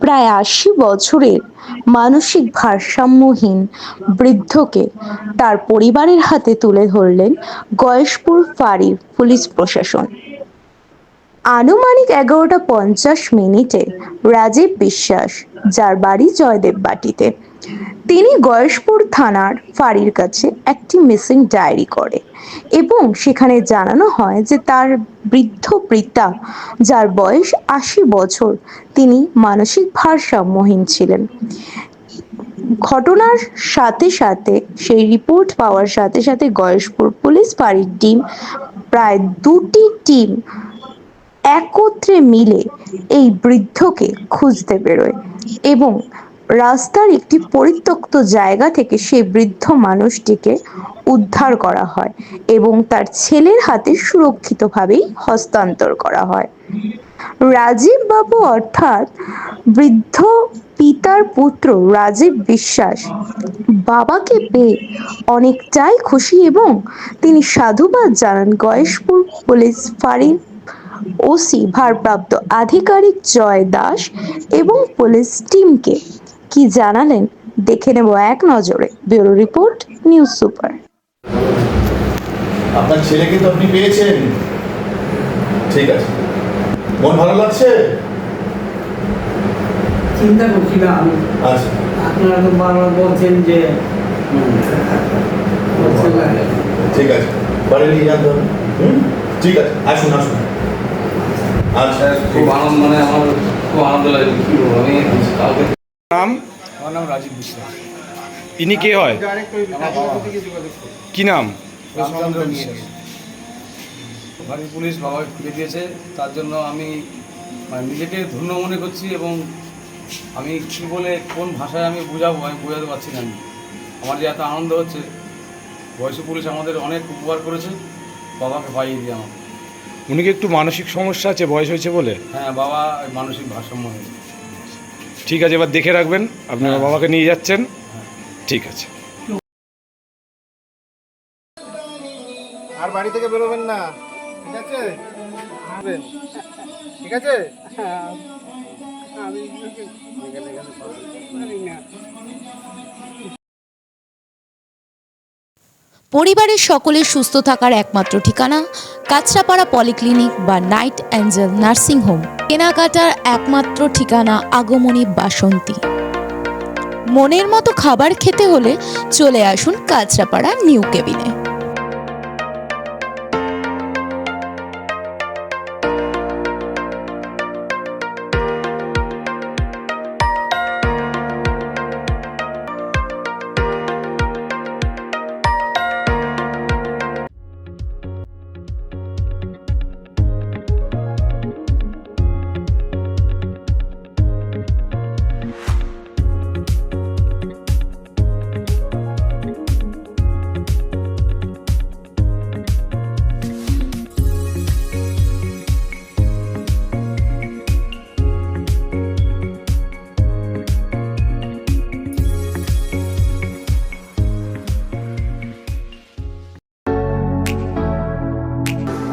প্রায় আশি বছরের মানসিক ভারসাম্যহীন বৃদ্ধকে তার পরিবারের হাতে তুলে ধরলেন গয়েশপুর ফাঁড়ির পুলিশ প্রশাসন। আনুমানিক এগারোটা পঞ্চাশ মিনিটে রাজীব বিশ্বাস, যার বাড়ি জয়দেব বাটিতে তিনি গয়েশপুর থানার ফাঁড়ির কাছে একটি মিসিং ডায়েরি করে এবং সেখানে জানানো হয় যে তার বৃদ্ধ পিতা যার বয়স আশি বছর, তিনি মানসিক ভারসাম্যহীন ছিলেন। ঘটনার সাথে সাথে, সেই রিপোর্ট পাওয়ার সাথে সাথে গয়েশপুর পুলিশ ফাঁড়ির টিম প্রায় দুটি টিম একত্রে মিলে এই বৃদ্ধকে খুঁজতে বেরোয় এবং রাস্তার একটি পরিত্যক্ত জায়গা থেকে সেই বৃদ্ধ মানুষটিকে উদ্ধার করা হয় এবং তার ছেলের হাতে সুরক্ষিতভাবেই হস্তান্তর করা হয়। রাজীব বাবু অর্থাৎ বৃদ্ধ পিতার পুত্র রাজীব বিশ্বাস বাবাকে পেয়ে অনেকটাই খুশি এবং তিনি সাধুবাদ জানান গয়েশপুর পুলিশ ফাঁড়ির ওসি, ভারপ্রাপ্ত আধিকারিক জয় দাস এবং পুলিশ টিমকে। কি জানালেন? দেখে নেব এক নজরে। Bureau report news super. আপনার ছেলেকে তো আপনি পেয়েছেন। ঠিক আছে। মন ভালো লাগছে? চিন্তা করছিলাম। আচ্ছা। আপনারা তো বারবার বলছেন যে। ঠিক আছে। বাড়ি নিয়ে যান ঠিক আছে। আসুন আসুন। আচ্ছা। খুব আনন্দ মানে আমার খুব আনন্দ লাগে। কি বলব? আমি কালকে নাম? আমার নাম রাজীব বিশ্বাস ইনি কে হয়? বাবা। কি নাম? রামচন্দ্র বিশ্বাস বাড়ির পুলিশ বাবাকে ফিরে দিয়েছে। তার জন্য আমি মানে নিজেকে ধন্য মনে করছি এবং আমি কী বলে কোন ভাষায় আমি বোঝাবো আমি বোঝাতে পারছি না আমি। আমার যে এত আনন্দ হচ্ছে। বয়সী পুলিশ আমাদের অনেক উপকার করেছে। বাবাকে পাইয়ে দিয়ে আমাকে। উনি কি একটু মানসিক সমস্যা আছে বয়স হয়েছে বলে? হ্যাঁ বাবা মানসিক ভারসাম্য হয়েছে। ঠিক আছে এবার দেখে রাখবেন আপনার। বাবাকে নিয়ে যাচ্ছেন। ঠিক আছে। আর বাড়ি থেকে বেরোবেন না। ঠিক আছে? ঠিক আছে? পরিবারের সকলের সুস্থ থাকার একমাত্র ঠিকানা কাছড়াপাড়া পলিক্লিনিক বা নাইট অ্যাঞ্জেল নার্সিং হোম। কেনাকাটার একমাত্র ঠিকানা আগমনী বাসন্তী। মনের মতো খাবার খেতে হলে চলে আসুন Kanchrapara new cabin.